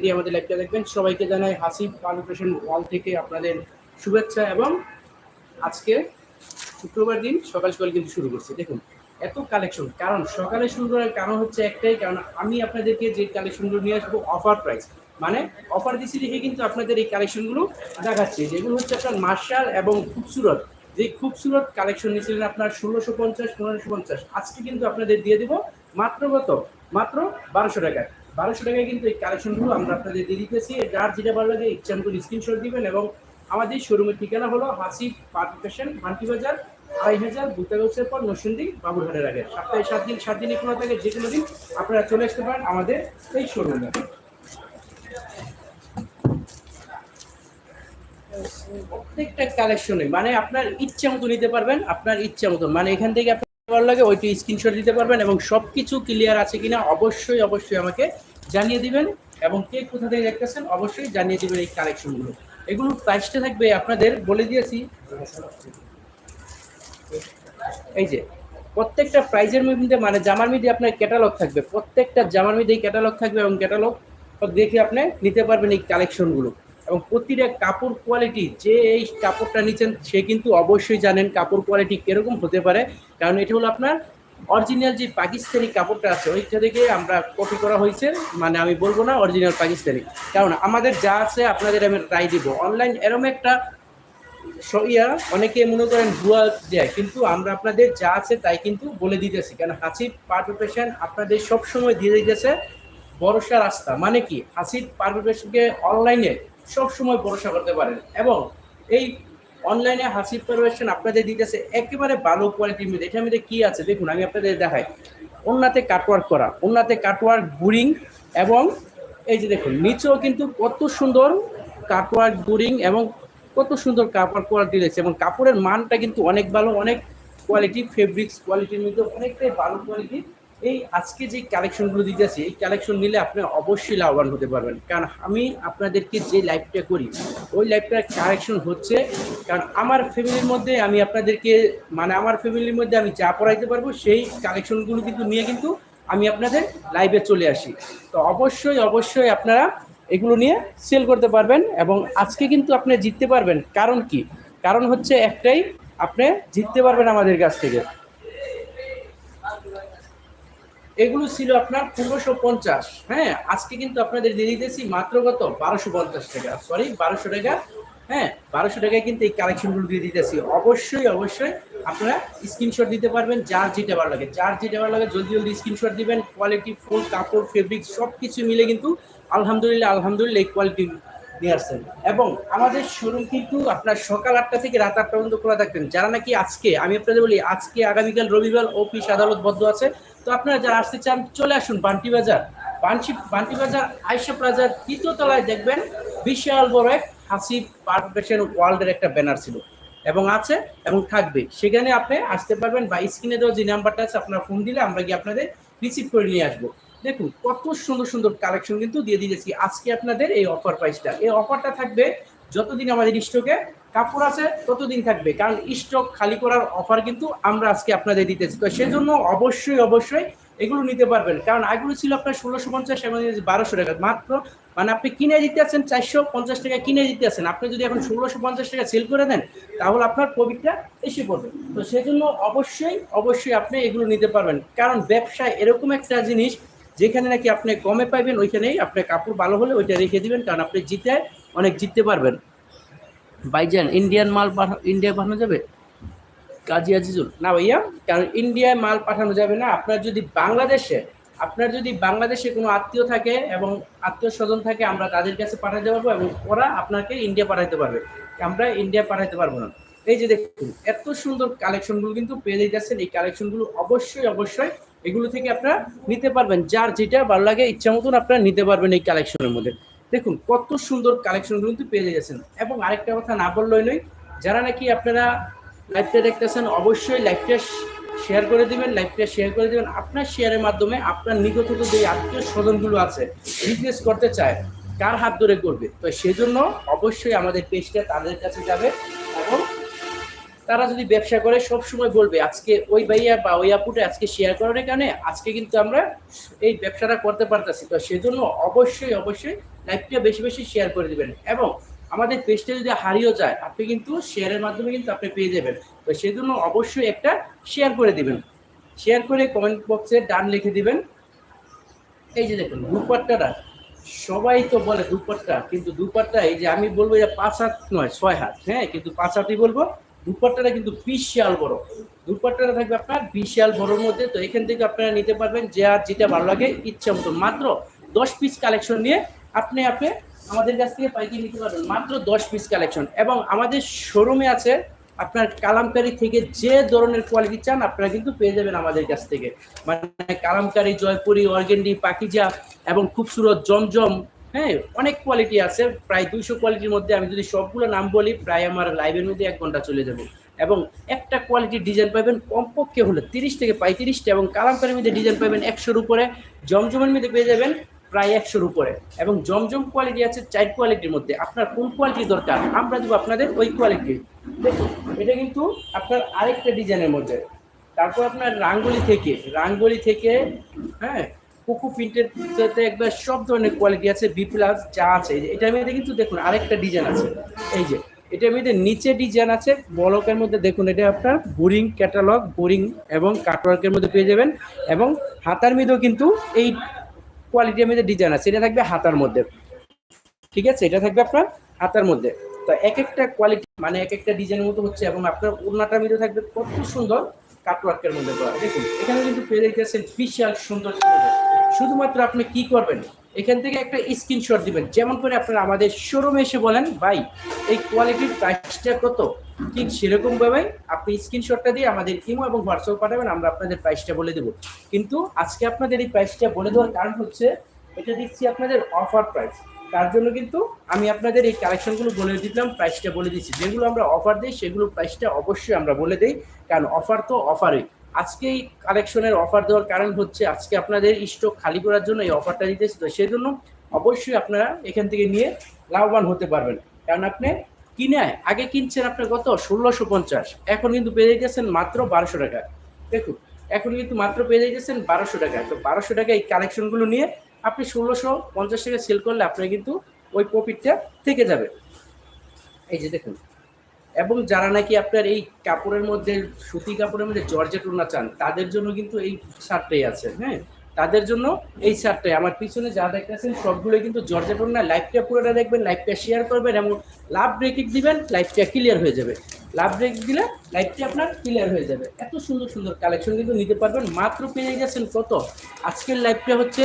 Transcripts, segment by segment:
দিয়ে আমাদের লাইভটা দেখবেন। সবাইকে জানাই হাসিব পালুপ্রেশন ওয়াল থেকে আপনাদের শুভেচ্ছা এবং আজকে শুক্রবার দিন সকাল সকাল কিন্তু শুরু করছি। দেখুন, এত কালেকশন কারণ সকালে শুরু করার কারণ হচ্ছে একটাই, কারণ আমি আপনাদেরকে যে কালেকশনগুলো নিয়ে আসব অফার প্রাইস মানে অফার দিচ্ছি দেখে কিন্তু আপনাদের এই কালেকশনগুলো দেখাচ্ছি। যেগুলো হচ্ছে আপনার মার্শাল এবং খুবসুরত। যে খুবসুরত কালেকশন নিয়েছিলেন আপনার ষোলোশো পঞ্চাশ, পনেরোশো পঞ্চাশ। আজকে কিন্তু আপনাদের দিয়ে দেবো মাত্র কত? মাত্র বারোশো টাকায় বারোশো টাকায় কিন্তু এই কালেকশনগুলো আমরা আপনাদের দিয়ে দিতেছি। যার যেটা ভালো লাগে ইচ্ছা মতো স্ক্রিনশট দিবেন এবং আমাদের শোরুমের ঠিকানা হলো হাসিব পার্ক ফ্যাশন ভান্টি বাজার, আড়াই হাজার বুতাগোসের পর নসুন্দি বাবুরহাটের আগে। সপ্তাহে সাত দিন, সাত দিনই খোলা থাকে যে কোনো দিন আপনারা চলে আসতে পারেন আমাদের এই শোরুমে প্রত্যেকটা কালেকশনে মানে আপনার ইচ্ছা মতো নিতে পারবেন, আপনার ইচ্ছা মতো। মানে এখান থেকে ভালো লাগে ওইটি স্ক্রিনশট দিতে পারবেন এবং সব কিছু ক্লিয়ার আছে কিনা অবশ্যই অবশ্যই আমাকে জানিয়ে দিবেন এবং কে কোথা থেকে দেখতেছেন অবশ্যই জানিয়ে দিবেন এই কালেকশনগুলো এগুলো প্রাইসটা থাকবে আপনাদের বলে দিয়েছি। এই যে, প্রত্যেকটা প্রাইজের মধ্যে মানে জামার মধ্যে আপনার ক্যাটালগ থাকবে। প্রত্যেকটা জামার মধ্যে ক্যাটালগ থাকবে এবং ক্যাটালগ দেখে আপনি নিতে পারবেন এই কালেকশনগুলো এবং প্রতিটা কাপড় কোয়ালিটি যে এই কাপড়টা নিচ্ছেন, সে কিন্তু অবশ্যই জানেন কাপড় কোয়ালিটি কীরকম হতে পারে। কারণ এটা হলো আপনার অরিজিনাল যে পাকিস্তানি কাপড়টা আছে, ওইটা থেকে আমরা কপি করা হয়েছে। মানে আমি বলব না অরিজিনাল পাকিস্তানি। কারণ আমাদের যা আছে আপনাদের আমি ট্রাই দিব। অনলাইন এরম একটা ইয়া, অনেকে মনে করেন ভুয়া দেয়, কিন্তু আমরা আপনাদের যা আছে তাই কিন্তু বলে দিতেছি। কারণ হাসিব পারফেকশন আপনাদের সবসময় দিয়ে দিতেছে। ভরসা রাস্তা। মানে কি? হাসিব পারফেকশনকে অনলাইনে সব সময় ভরসা করতে পারেন। এবং এই অনলাইনে হাসিব পারফেকশন আপনাদের দিতেছে একেবারে ভালো কোয়ালিটির মধ্যে। এটার মধ্যে কি আছে? দেখুন, আমি আপনাদের দেখাই। ওনাতে কাটওয়ার্ক করা ওনাতে কাটওয়ার্ক বুরিং এবং এই যে দেখুন, নিচেও কিন্তু কত সুন্দর কাটওয়ার্ক বুরিং এবং কত সুন্দর কাপড় কোয়ালিটি রয়েছে এবং কাপড়ের মানটা কিন্তু অনেক ভালো, অনেক কোয়ালিটি ফেব্রিক্স কোয়ালিটির মধ্যে অনেকটাই ভালো কোয়ালিটি এই আজকে যে কালেকশনগুলো দিতেছি এই কালেকশন নিলে আপনি অবশ্যই লাভবান হতে পারবেন। কারণ আমি আপনাদেরকে যে লাইভটা করি, ওই লাইভটার কালেকশন হচ্ছে, কারণ আমার ফ্যামিলির মধ্যে আমি আপনাদেরকে মানে আমার ফ্যামিলির মধ্যে আমি যা পড়াইতে পারব, সেই কালেকশনগুলো কিন্তু নিয়ে কিন্তু আমি আপনাদের লাইভে চলে আসি। তো অবশ্যই অবশ্যই আপনারা এগুলো নিয়ে সেল করতে পারবেন এবং আজকে কিন্তু আপনি জিততে পারবেন। কারণ কি? কারণ হচ্ছে একটাই, আপনি জিততে পারবেন আমাদের কাছ থেকে। এগুলো ছিল আপনার পনেরোশো পঞ্চাশ। হ্যাঁ আজকে কিন্তু আপনাদের দিয়ে দিতেছি মাত্র কত? বারোশো পঞ্চাশ টাকা। সরি বারোশো টাকা। হ্যাঁ বারোশো টাকায় কিন্তু এই কালেকশনগুলো দিয়ে দিতেছি। অবশ্যই অবশ্যই আপনারা স্ক্রিনশট দিতে পারবেন, যার যেটা ভালো লাগে। যার যেটা ভালো লাগে, জলদি জলদি স্ক্রিনশট দিবেন। কোয়ালিটি ফুল কাপড় ফেব্রিক সব কিছু মিলে কিন্তু আলহামদুলিল্লাহ আলহামদুলিল্লাহ এই কোয়ালিটি আসছেন এবং আমাদের শোরুম কিন্তু আপনার সকাল আটটা থেকে রাত আটটা পর্যন্ত খোলা থাকবেন যারা নাকি আজকে, আমি আপনাদের বলি, আজকে আগামীকাল রবিবার অফিস আদালত বদ্ধ আছে। তো আপনারা যারা আসতে চান, চলে আসুন বান্টি বাজার। বান্টি বান্টি বাজার আয়সা প্লাজার তৃতীয় তলায় দেখবেন বিশাল বড় এক হাসিব পারফেকশন ওয়ার্ল্ডের একটা ব্যানার ছিল। এবং আছে এবং থাকবে। সেখানে আপনি আসতে পারবেন বা স্ক্রিনে দেওয়া যে নাম্বারটা আছে, আপনার ফোন দিলে আমরা গিয়ে আপনাদের রিসিভ করে নিয়ে আসব। দেখুন, কত সুন্দর সুন্দর কালেকশন কিন্তু দিয়ে দিয়েছি। আজকে আপনাদের এই অফার প্রাইসটা এই অফারটা থাকবে যতদিন আমাদের স্টকে কাপড় আছে, ততদিন থাকবে। কারণ স্টক খালি করার অফার কিন্তু আমরা আজকে আপনাদের দিতেছি। তো সেজন্য অবশ্যই অবশ্যই এগুলো নিতে পারবেন। কারণ এগুলো ছিল আপনার ষোলোশো পঞ্চাশ এবং বারোশো টাকা। মাত্র মানে আপনি কিনে দিতে আছেন চারশো পঞ্চাশ টাকা, কিনে দিতে আছেন। আপনি যদি এখন ষোলোশো পঞ্চাশ টাকা সেল করে দেন, তাহলে আপনার প্রফিটটা এসে পড়বে। তো সেজন্য অবশ্যই অবশ্যই আপনি এগুলো নিতে পারবেন। কারণ ব্যবসায় এরকম একটা জিনিস যেখানে নাকি আপনি কমে পাইবেন, ওইখানেই আপনার কাপড় ভালো হলে ওইটা রেখে দিবেন, কারণ আপনি জিতে অনেক জিততে পারবেন। বাইজান ইন্ডিয়ান মাল পাঠা ইন্ডিয়া পাঠানো যাবে? কাজী আজিজুল। না ভাইয়া, কারণ ইন্ডিয়ায় মাল পাঠানো যাবে না। আপনার যদি বাংলাদেশে, আপনার যদি বাংলাদেশে কোনো আত্মীয় থাকে এবং আত্মীয় স্বজন থাকে, আমরা তাদের কাছে পাঠাতে পারব এবং ওরা আপনাকে ইন্ডিয়া পাঠাতে পারবে। আমরা ইন্ডিয়া পাঠাতে পারব না। এই যে দেখুন, এত সুন্দর কালেকশনগুলো কিন্তু পেয়ে যাচ্ছেন এই কালেকশনগুলো অবশ্যই অবশ্যই এগুলো থেকে আপনারা নিতে পারবেন। যার যেটা ভালো লাগে, ইচ্ছা মতন আপনারা নিতে পারবেন এই কালেকশনের মধ্যে। দেখুন, কত সুন্দর কালেকশন কিন্তু পেয়ে যাচ্ছেন। এবং আরেকটা কথা না বললেই নয়, যারা নাকি আপনারা লাইভটা দেখতেছেন, অবশ্যই লাইভটা শেয়ার করে দিবেন লাইভটা শেয়ার করে দিবেন। আপনার শেয়ারের মাধ্যমে আপনার নিকট যে আত্মীয় স্বজনগুলো আছে বিজনেস করতে চায়, কার হাত ধরে করবে? তো সেজন্য অবশ্যই আমাদের পেজটা তাদের কাছে যাবে। তারা যদি ব্যবসা করে সব সময় বলবে, আজকে ওই ভাইয়া বা ওই আপুটা আজকে শেয়ার করার কারণে আজকে কিন্তু আমরা এই ব্যবসাটা করতে পারতেছি। তো সেজন্য অবশ্যই অবশ্যই লাইভটা বেশি বেশি শেয়ার করে দেবেন। এবং আমাদের পেজটা যদি হারিয়েও যায়, আপনি কিন্তু শেয়ারের মাধ্যমে কিন্তু আপনি পেয়ে যাবেন। তো সেই জন্য অবশ্যই একটা শেয়ার করে দিবেন। শেয়ার করে কমেন্ট বক্সে ডান লিখে দিবেন। এই যে দেখুন, দুপাট্টাটা। সবাই তো বলে দুপাট্টা, কিন্তু দুপাট্টা এই যে আমি বলব যে পাঁচ হাত নয়, ছয় হাত। হ্যাঁ কিন্তু পাঁচ হাতই বলব। দুপাট্টাটা কিন্তু বিশাল বড়। দুপাট্টাটা থাকবে আপনার বিশাল বড়োর মধ্যে। তো এখান থেকে আপনারা নিতে পারবেন যে আর যেটা ভালো লাগে, ইচ্ছা মতো মাত্র দশ পিস কালেকশন নিয়ে আপনি আপনি আমাদের কাছ থেকে পাইকারি নিতে পারবেন। মাত্র দশ পিস কালেকশন এবং আমাদের শোরুমে আছে আপনার কালামকারি থেকে যে ধরনের কোয়ালিটি চান, আপনারা কিন্তু পেয়ে যাবেন আমাদের কাছ থেকে। মানে কালামকারি, জয়পুরি, অর্গেন্ডি, পাকিজা এবং খুবসুরত জমজম হ্যাঁ অনেক কোয়ালিটি আছে। প্রায় দুইশো কোয়ালিটির মধ্যে আমি যদি সবগুলো নাম বলি, প্রায় আমার লাইভের মধ্যে এক ঘণ্টা চলে যাবে। এবং একটা কোয়ালিটির ডিজাইন পাবেন কমপক্ষে হলে তিরিশ থেকে পঁয়ত্রিশটা এবং কালামকারির মধ্যে ডিজাইন পাবেন একশোর উপরে, জমজমের মধ্যে পেয়ে যাবেন প্রায় একশোর উপরে। এবং জমজম কোয়ালিটি আছে চার কোয়ালিটির মধ্যে। আপনার কোন কোয়ালিটি দরকার? আমরা দেবো আপনাদের ওই কোয়ালিটি দেখুন, এটা কিন্তু আপনার আরেকটা ডিজাইনের মধ্যে। তারপর আপনার রাঙ্গলি থেকে, রাঙ্গুলি থেকে হ্যাঁ কুকু প্রিন্টের একবার সব ধরনের কোয়ালিটি আছে বি প্লাস যা আছে, এই যে, এটার মধ্যে কিন্তু দেখুন আরেকটা ডিজাইন আছে। এই যে, এটার মধ্যে নিচে ডিজাইন আছে, বলকের মধ্যে দেখুন এটা আপনার বোরিং ক্যাটালগ বোরিং এবং কাটওয়ার্কের মধ্যে পেয়ে যাবেন এবং হাতার মধ্যেও কিন্তু এই কোয়ালিটির মধ্যে ডিজাইন আছে, এটা থাকবে হাতার মধ্যে। ঠিক আছে, এটা থাকবে আপনার হাতার মধ্যে। তো এক একটা কোয়ালিটি মানে এক একটা ডিজাইনের মতো হচ্ছে এবং আপনার ওড়নাটার মধ্যে থাকবে কত সুন্দর কাটওয়ার্কের মধ্যে করা। দেখুন এখানে কিন্তু পেয়ে যাচ্ছেন বিশাল সুন্দর সুন্দর। শুধুমাত্র আপনি কি করবেন? এখান থেকে একটা স্ক্রিনশট দিবেন। যেমন করে আপনারা আমাদের শোরুমে এসে বলেন, ভাই, এই কোয়ালিটির প্রাইসটা কত? ঠিক সেরকম ভাবে আপনি স্ক্রিনশটটা দিয়ে আমাদের ইমো এবং হোয়াটসঅ্যাপ পাঠাবেন, আমরা আপনাদের প্রাইসটা বলে দেবো। কিন্তু আজকে আপনাদের এই প্রাইসটা বলে দেওয়ার কারণ হচ্ছে, এটা দিচ্ছি আপনাদের অফার প্রাইস তার জন্য কিন্তু আমি আপনাদের এই কালেকশনগুলো বলে দিলাম প্রাইসটা বলে দিচ্ছি। যেগুলো আমরা অফার দিই সেগুলো প্রাইসটা অবশ্যই আমরা বলে দিই। কারণ অফার তো অফারই আজকে এই কালেকশনের অফার দেওয়ার কারণ হচ্ছে আজকে আপনাদের স্টক খালি করার জন্য এই অফারটা দিতেছি তো সেই জন্য অবশ্যই আপনারা এখান থেকে নিয়ে লাভবান হতে পারবেন। কারণ আপনি কিনে আগে কিনছেন আপনার কত? ষোলোশো পঞ্চাশ। এখন কিন্তু পেয়ে গেছেন মাত্র বারোশো টাকা। দেখুন, এখন কিন্তু মাত্র পেয়ে গেছেন বারোশো টাকা। তো বারোশো টাকা এই কালেকশনগুলো নিয়ে আপনি ষোলোশো পঞ্চাশ টাকা সেল করলে আপনার কিন্তু ওই প্রফিটটা থেকে যাবে। এই যে দেখুন এবং যারা নাকি আপনার এই কাপড়ের মধ্যে, সুতি কাপড়ের মধ্যে জর্জেট ওড়না চান, তাদের জন্য কিন্তু এই শার্টটাই আছে হ্যাঁ? তাদের জন্য এই শার্টটাই। আমার পিছনে যা দেখতেছেন সবগুলো কিন্তু জর্জেট ওড়না। লাইভটা পুরোটা দেখবেন, লাইভটা শেয়ার করবেন এবং লাভ ব্রেকিং দিবেন, লাইভটা ক্লিয়ার হয়ে যাবে। লাভ ব্রেক দিলে লাইভটি আপনার ক্লিয়ার হয়ে যাবে। এত সুন্দর সুন্দর কালেকশন কিন্তু নিতে পারবেন। মাত্র পেয়ে গেছেন কত? আজকের লাইভটা হচ্ছে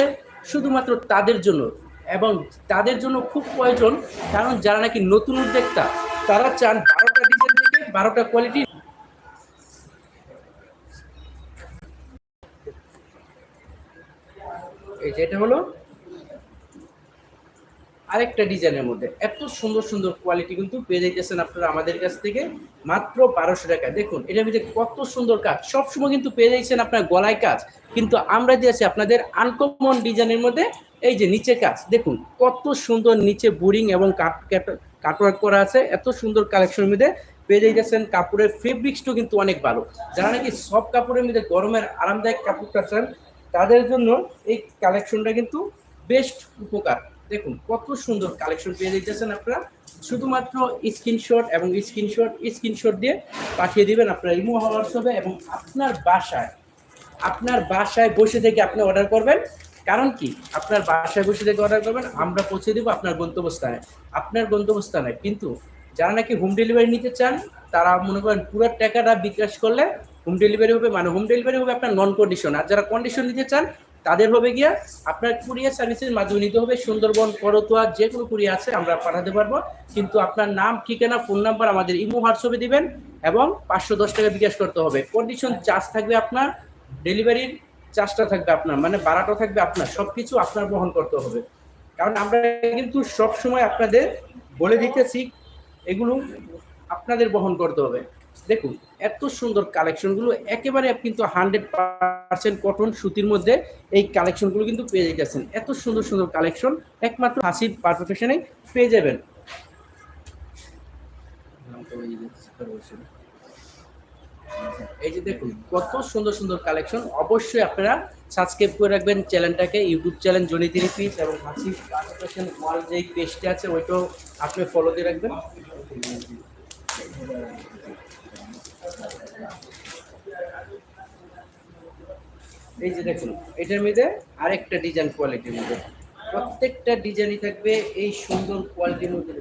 শুধুমাত্র তাদের জন্য এবং তাদের জন্য খুব প্রয়োজন, কারণ যারা নাকি নতুন উদ্যোক্তা তারা চান বারোটা ডিজাইন থেকে বারোটা কোয়ালিটি এই যে এটা হলো আরেকটা ডিজাইনের মধ্যে। এত সুন্দর সুন্দর কোয়ালিটি কিন্তু পেয়ে যাইতেছেন আপনারা আমাদের কাছ থেকে। মাত্র বারোশো টাকা। দেখুন, এটার ভিতরে কত সুন্দর কাজ। সবসময় কিন্তু পেয়ে যাচ্ছেন আপনার গলায় কাজ। কিন্তু আমরা দিয়েছি আপনাদের আনকমন ডিজাইনের মধ্যে এই যে নিচে কাজ, দেখুন কত সুন্দর নিচে বোরিং এবং কাট কাটওয়ার্ক করা আছে, এত সুন্দর কালেকশনের মধ্যে পেয়ে যাইতেছেন। কাপড়ের ফেব্রিক্সটাও কিন্তু অনেক ভালো। যারা নাকি সব কাপড়ের মধ্যে গরমের আরামদায়ক কাপড়টা চান তাদের জন্য এই কালেকশনটা কিন্তু বেস্ট উপকার। দেখুন কত সুন্দর কালেকশন পেয়ে দিতেছেন আপনারা। শুধুমাত্র স্ক্রিনশট এবং স্ক্রিনশট স্ক্রিনশট দিয়ে পাঠিয়ে দিবেন আপনার ইমো হোয়াটসঅ্যাপে এবং আপনার বাসায় আপনার বাসায় বসে থেকে আপনি অর্ডার করবেন। কারণ কি? আপনার বাসায় বসে থেকে অর্ডার করবেন আমরা পৌঁছে দেবো আপনার গন্তব্যস্থানে। আপনার গন্তব্যস্থানে। কিন্তু যারা নাকি হোম ডেলিভারি নিতে চান, তারা মনে করেন পুরো টাকাটা বিকাশ করলে হোম ডেলিভারি হবে মানে হোম ডেলিভারি হবে আপনার নন কন্ডিশন আর যারা কন্ডিশন নিতে চান, তাদের হবে গিয়া আপনার কুরিয়ার সার্ভিসের মাধ্যমে নিতে হবে। সুন্দরবন, করতোয়া, যে কোনো কুরিয়ার আছে, আমরা পাঠাতে পারব। কিন্তু আপনার নাম, ঠিকানা ফোন নাম্বার আমাদের ইমো হোয়াটসঅ্যাপে দিবেন এবং পাঁচশো দশ টাকা বিকাশ করতে হবে। কন্ডিশন চার্জ থাকবে আপনার ডেলিভারির চার্জটা থাকবে আপনার মানে বাড়াটা থাকবে আপনার সব কিছু আপনার বহন করতে হবে। কারণ আমরা কিন্তু সব সময় আপনাদের বলে দিতেছি, এগুলো আপনাদের বহন করতে হবে। দেখুন, এত সুন্দর কালেকশনগুলো একেবারে কিন্তু হান্ড্রেড পার্সেন্ট কটন সুতির মধ্যে এই কালেকশনগুলো কিন্তু পেয়ে যাচ্ছেন এত সুন্দর সুন্দর কালেকশন একমাত্র হাসির পারফেকশনে পেয়ে যাবেন। এই যে দেখুন, কত সুন্দর সুন্দর কালেকশন অবশ্যই আপনারা সাবস্ক্রাইব করে রাখবেন চ্যানেলটাকে YouTube channel Johnny three piece এবং হাসি পাশাপাশি ওয়াল যে পেজটা আছে, ওইটাও আপনি ফলো দিয়ে রাখবেন। এই যে দেখুন, এটার মধ্যে আরেকটা ডিজাইন কোয়ালিটির মধ্যে। প্রত্যেকটা ডিজাইনই থাকবে এই সুন্দর কোয়ালিটির মধ্যে।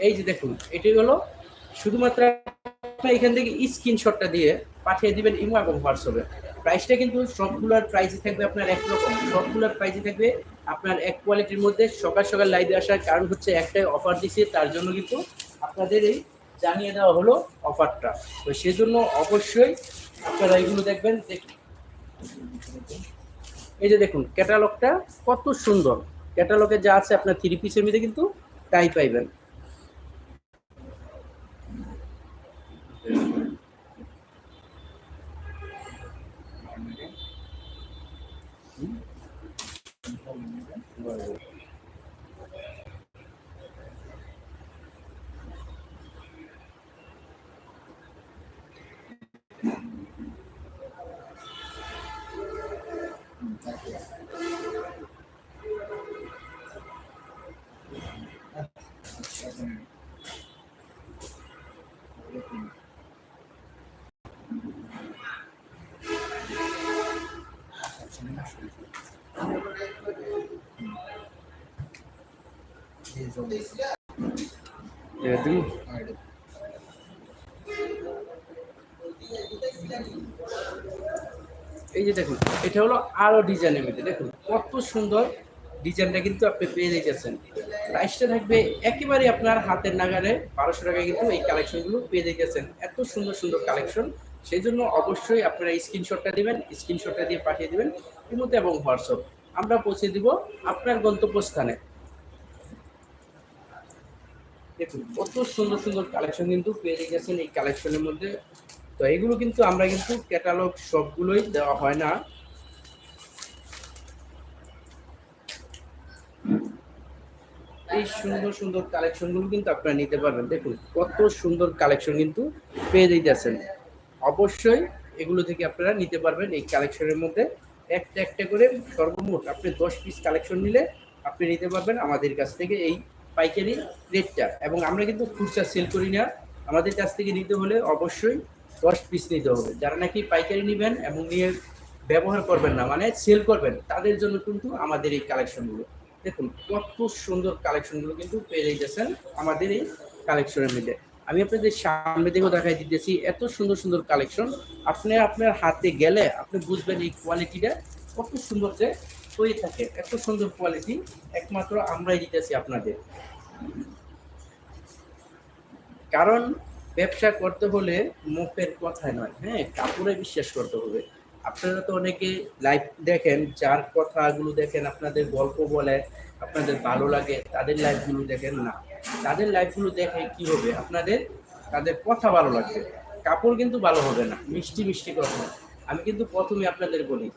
এই যে দেখুন এটি হলো শুধুমাত্র আপনি এখান থেকে স্ক্রিনশটটা দিয়ে পাঠিয়ে দিবেন ইমো এবং হোয়াটসঅ্যাপে। প্রাইসটা কিন্তু সবগুলোর প্রাইসই থাকবে আপনার একরকম। সবগুলোর প্রাইসই থাকবে আপনার এক কোয়ালিটির মধ্যে সকাল সকাল লাইভে আসার কারণ হচ্ছে একটাই অফার দিছে, তার জন্য কিন্তু আপনাদের এই জানিয়ে দেওয়া হলো অফারটা তো সেজন্য অবশ্যই আপনারা এইগুলো দেখবেন, দেখ- এই যে দেখুন ক্যাটালগটা কত সুন্দর। ক্যাটালগে যা আছে আপনার থ্রি পিসের মধ্যে কিন্তু তাই পাইবেন। এই যে দেখুন, এটা হলো আরও ডিজাইনের মধ্যে। দেখুন, কত সুন্দর ডিজাইনটা কিন্তু আপনি পেয়ে যাচ্ছেন প্রাইসটা থাকবে একেবারে আপনার হাতের নাগারে বারোশো টাকায় কিন্তু এই কালেকশনগুলো পেয়ে যাচ্ছেন এত সুন্দর সুন্দর কালেকশন সেই জন্য অবশ্যই আপনারা স্ক্রিনশটটা দিবেন স্ক্রিনশটটা দিয়ে পাঠিয়ে দিবেন ইমোতে এবং হোয়াটসঅ্যাপ। আমরা পৌঁছে দিব আপনার গন্তব্যস্থানে। দেখুন, কত সুন্দর সুন্দর কালেকশন কিন্তু পেয়ে গেছেন এই কালেকশনের মধ্যে। তো এগুলো কিন্তু আমরা কিন্তু ক্যাটালগ সবগুলোই দেওয়া হয় না। এই সুন্দর সুন্দর কালেকশনগুলো কিন্তু আপনারা নিতে পারবেন। দেখুন, কত সুন্দর কালেকশন কিন্তু পেয়ে যাইতেছেন। অবশ্যই এগুলো থেকে আপনারা নিতে পারবেন এই কালেকশনের মধ্যে। একটা একটা করে সর্বমোট আপনি দশ পিস কালেকশন নিলে আপনি নিতে পারবেন আমাদের কাছ থেকে এই পাইকারি রেটটা। এবং আমরা কিন্তু খুচরা সেল করি না। আমাদের কাছ থেকে নিতে হলে অবশ্যই দশ পিস নিতে হবে। যারা নাকি পাইকারি নেবেন এবং নিয়ে ব্যবহার করবেন না মানে সেল করবেন, তাদের জন্য কিন্তু আমাদের এই কালেকশনগুলো। দেখুন কত সুন্দর কালেকশনগুলো কিন্তু পেয়ে যাইতেছেন আমাদের এই কালেকশনের মধ্যে। আমি আপনাদের সামনে থেকেও দেখাই দিতেছি, এত সুন্দর সুন্দর কালেকশন আপনি আপনার হাতে গেলে আপনি বুঝবেন এই কোয়ালিটিটা কত সুন্দর যে হয়ে থাকে, এত সুন্দর কোয়ালিটি একমাত্র আমরাই দিতেছি আপনাদের। কারণ ব্যবসা করতে হলে মুখের কথায় নয় হ্যাঁ কাপড়ে বিশ্বাস করতে হবে। আপনারা তো অনেকে লাইভ দেখেন, যার কথাগুলো দেখেন, আপনাদের গল্প বলে, আপনাদের ভালো লাগে, তাদের লাইভগুলো দেখেন না। তাদের লাইভগুলো দেখে কি হবে? আপনাদের, তাদের কথা ভালো লাগবে। কাপড় কিন্তু ভালো হবে না, মিষ্টি মিষ্টি কথা। আমি কিন্তু প্রথমে আপনাদের বলি,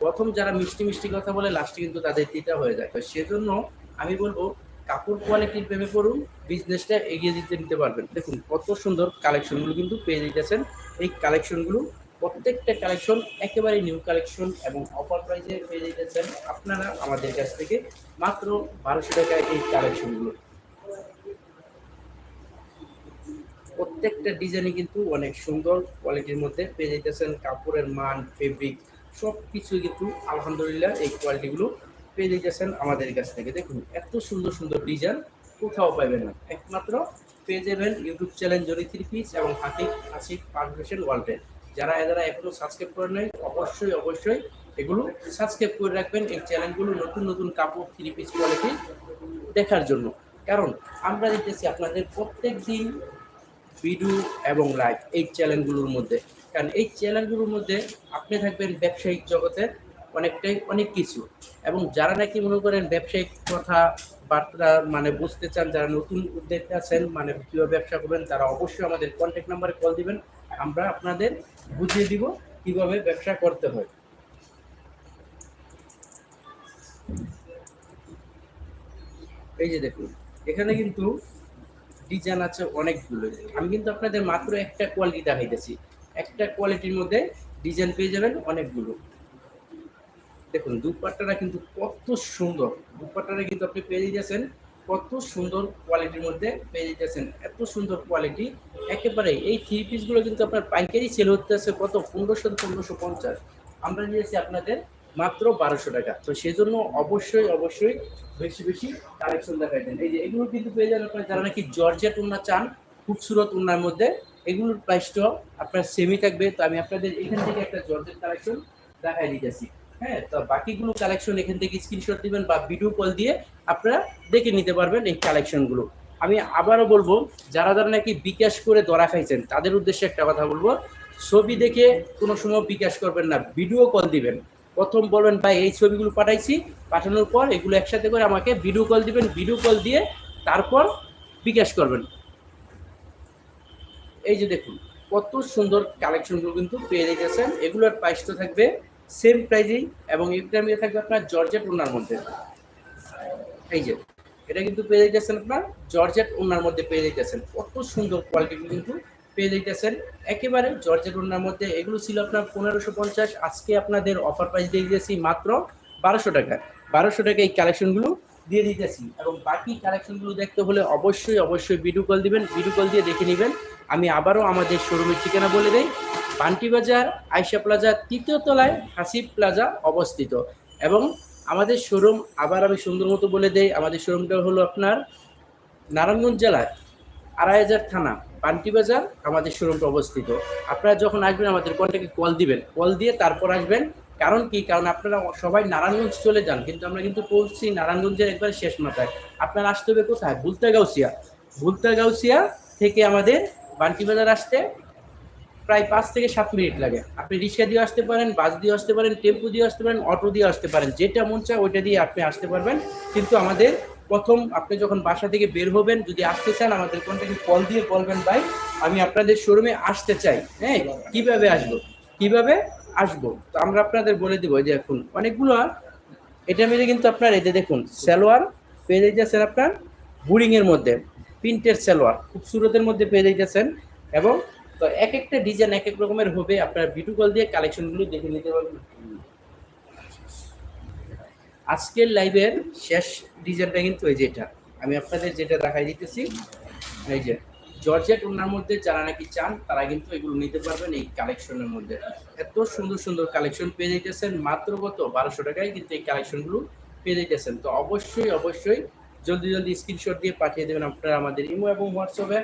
প্রথম যারা মিষ্টি মিষ্টি কথা বলে লাস্টে কিন্তু তাদের তিতা হয়ে যায়। তো সেজন্য আমি বলব, কাপড় কোয়ালিটির প্রেমে পড়ুন বিজনেসটা এগিয়ে দিতে নিতে পারবেন। দেখুন, কত সুন্দর কালেকশনগুলো কিন্তু পেয়ে দিতেছেন এই কালেকশনগুলো প্রত্যেকটা কালেকশন একেবারে নিউ কালেকশন এবং অফার প্রাইসে পেয়ে দিতেছেন আপনারা আমাদের কাছ থেকে মাত্র বারোশো টাকায় এই কালেকশনগুলো। প্রত্যেকটা ডিজাইনই কিন্তু অনেক সুন্দর কোয়ালিটির মধ্যে পেয়ে যেতেছেন কাপড়ের মান ফেব্রিক সব কিছু কিন্তু আলহামদুলিল্লাহ এই কোয়ালিটিগুলো পেয়ে যেতেছেন আমাদের কাছ থেকে। দেখুন, এত সুন্দর সুন্দর ডিজাইন কোথাও পাবেন না। একমাত্র পেয়ে যাবেন ইউটিউব চ্যানেল জরি থ্রি পিস এবং হাতিক হাসিক পারফেশন ওয়ার্ল্ডে যারা যারা এখনও সাবস্ক্রাইব করে নেয় অবশ্যই অবশ্যই এগুলো সাবস্ক্রাইব করে রাখবেন এই চ্যানেলগুলো নতুন নতুন কাপড় থ্রি পিস কোয়ালিটি দেখার জন্য। কারণ আমরা দিতেছি আপনাদের প্রত্যেক দিন ভিডিও এবং লাইভ এই চ্যানেলগুলোর মধ্যে। কারণ এই চ্যানেলগুলোর মধ্যে আপনি থাকবেন ব্যবসায়িক জগতের অনেকটাই অনেক কিছু। এবং যারা নাকি মনে করেন ব্যবসায়িক কথা, বার্তা মানে বুঝতে চান, যারা নতুন উদ্যোক্তা আছেন মানে কীভাবে ব্যবসা করবেন, তারা অবশ্যই আমাদের কন্ট্যাক্ট নাম্বারে কল দিবেন। আমরা আপনাদের বুঝিয়ে দিব কীভাবে ব্যবসা করতে হয়। এই যে দেখুন, এখানে কিন্তু ডিজাইন আছে অনেকগুলো। আমি কিন্তু আপনাদের মাত্র একটা কোয়ালিটি দেখাইতেছি। একটা কোয়ালিটির মধ্যে ডিজাইন পেয়ে যাবেন অনেকগুলো। দেখুন, দুপাট্টাটা কিন্তু কত সুন্দর। দুপাট্টাটা কিন্তু আপনি পেয়ে দিতেছেন কত সুন্দর কোয়ালিটির মধ্যে পেয়ে দিতেছেন এত সুন্দর কোয়ালিটি একেবারে এই থ্রি পিসগুলো কিন্তু আপনার পাইকারি সেল হতে আছে কত? পনেরোশো পনেরোশো পঞ্চাশ। আমরা দিয়েছি আপনাদের মাত্র বারোশো টাকা। তো সেজন্য অবশ্যই অবশ্যই বেশি বেশি কালেকশন দেখাই দেন। এই যে এগুলো কিন্তু পেয়ে যান আপনার যারা নাকি জর্জেট উন্না চান, খুবসুরত উন্নার মধ্যে, এগুলোর প্রাইসটাও আপনার সেমি থাকবে। তো আমি আপনাদের এখান থেকে একটা জর্জেট কালেকশন দেখাই দিতেছি। হ্যাঁ তো বাকিগুলো কালেকশন এখান থেকে স্ক্রিনশট দিবেন বা ভিডিও কল দিয়ে আপনারা দেখে নিতে পারবেন এই কালেকশনগুলো আমি আবারও বলব, যারা যারা নাকি বিকাশ করে ধরা খাইছেন, তাদের উদ্দেশ্যে একটা কথা বলব, ছবি দেখে কোনো সময় বিকাশ করবেন না ভিডিও কল দিবেন। প্রথম বলবেন, ভাই, এই ছবিগুলো পাঠাইছি, পাঠানোর পর এগুলো একসাথে করে আমাকে ভিডিও কল দিবেন ভিডিও কল দিয়ে তারপর বিকাশ করবেন। এই যে দেখুন, কত সুন্দর কালেকশনগুলো কিন্তু পেয়ে যেতেছেন এগুলোর প্রাইস তো থাকবে সেম প্রাইজেই এবং নিয়ে থাকবে আপনার জর্জেট ওনার মধ্যে এই যে এটা কিন্তু পেয়ে যাইতেছেন আপনার জর্জেট ওনার মধ্যে পেয়ে যাইতেছেন। কত সুন্দর কোয়ালিটি কিন্তু পেয়ে যাইতেছেন। একেবারে জর্জেট ওনার মধ্যে, এগুলো ছিল আপনার পনেরোশো পঞ্চাশ। আজকে আপনাদের অফার প্রাইস দিয়ে দিয়েছি মাত্র বারোশো টাকা। বারোশো টাকা এই কালেকশনগুলো দিয়ে দিতেছি এবং বাকি কালেকশনগুলো দেখতে হলে অবশ্যই অবশ্যই ভিডিও কল দিবেন। ভিডিও কল দিয়ে দেখে নেবেন। আমি আবারও আমাদের শোরুমের ঠিকানা বলে দেই। পান্টি বাজার আয়সা প্লাজা, তৃতীয় তলায় হাসিব প্লাজা অবস্থিত। এবং আমাদের শোরুম আবার আমি সুন্দর মতো বলে দেই, আমাদের শোরুমটা হলো আপনার নারায়ণগঞ্জ জেলায় আড়াই হাজার থানা বাজার, আমাদের শোরুমটা অবস্থিত। আপনারা যখন আসবেন, আমাদের কন্ট্যাক্টে কল দিবেন। কল দিয়ে তারপর আসবেন। কারণ কি? কারণ আপনারা সবাই নারায়ণগঞ্জ চলে যান, কিন্তু আমরা কিন্তু পৌঁছছি নারায়ণগঞ্জের একবার শেষ মাথায়। আপনারা আসতে হবে কোথায়? ভুলতা গাউসিয়া ভুলতা গাউসিয়া থেকে আমাদের বান্টি বাজার আসতে প্রায় পাঁচ থেকে সাত মিনিট লাগে। আপনি রিক্সা দিয়ে আসতে পারেন, বাস দিয়ে আসতে পারেন, টেম্পু দিয়ে আসতে পারেন, অটো দিয়ে আসতে পারেন, যেটা মন চায় ওইটা দিয়ে আপনি আসতে পারবেন। কিন্তু আমাদের প্রথম আপনি যখন বাসা থেকে বের হবেন, যদি আসতে চান, আমাদের কন্ট্যাক্টে কল দিয়ে বলবেন, ভাই, আমি আপনাদের শোরুমে আসতে চাই। হ্যাঁ কীভাবে আসব? কীভাবে আসব? তো আমরা আপনাদের বলে দিব যে এখন অনেকগুলো এটা মিলে কিন্তু আপনার এতে দেখুন, সালোয়ার পেয়ে যাইতেছেন আপনার বুড়িংয়ের মধ্যে, প্রিন্টের সালোয়ার, খুব সুরতের মধ্যে পেয়ে যাইতেছেন এবং তো এক একটা ডিজাইন এক এক রকমের হবে, আপনার ভিডিও কল দিয়ে কালেকশনগুলো দেখে নিতে পারবেন। আজকের লাইভের শেষ ডিজাইনটা কিন্তু এই যে এটা আমি আপনাদের যেটা দেখাই দিতেছি, এই যে জর্জেট ওনার মধ্যে যারা নাকি চান, তারা কিন্তু এগুলো নিতে পারবেন এই কালেকশনের মধ্যে। এত সুন্দর সুন্দর কালেকশন পেয়ে যাইতেছেন, মাত্র কত? বারোশো টাকায় কিন্তু এই কালেকশনগুলো পেয়ে যাইতেছেন। তো অবশ্যই অবশ্যই জলদি জলদি স্ক্রিনশট দিয়ে পাঠিয়ে দেবেন আপনারা আমাদের ইমো এবং হোয়াটসঅ্যাপে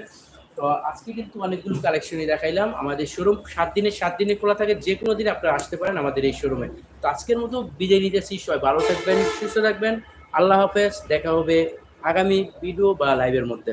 তো আজকে কিন্তু অনেকগুলো কালেকশনই দেখাইলাম। আমাদের শোরুম সাত দিনে সাত দিনে খোলা থাকে যে কোনো দিন আপনারা আসতে পারেন আমাদের এই শোরুমে তো আজকের মতো বিদায় নিতেছি, সবাই ভালো থাকবেন, সুস্থ থাকবেন। আল্লাহ হাফেজ, দেখা হবে আগামী ভিডিও বা লাইভের মধ্যে।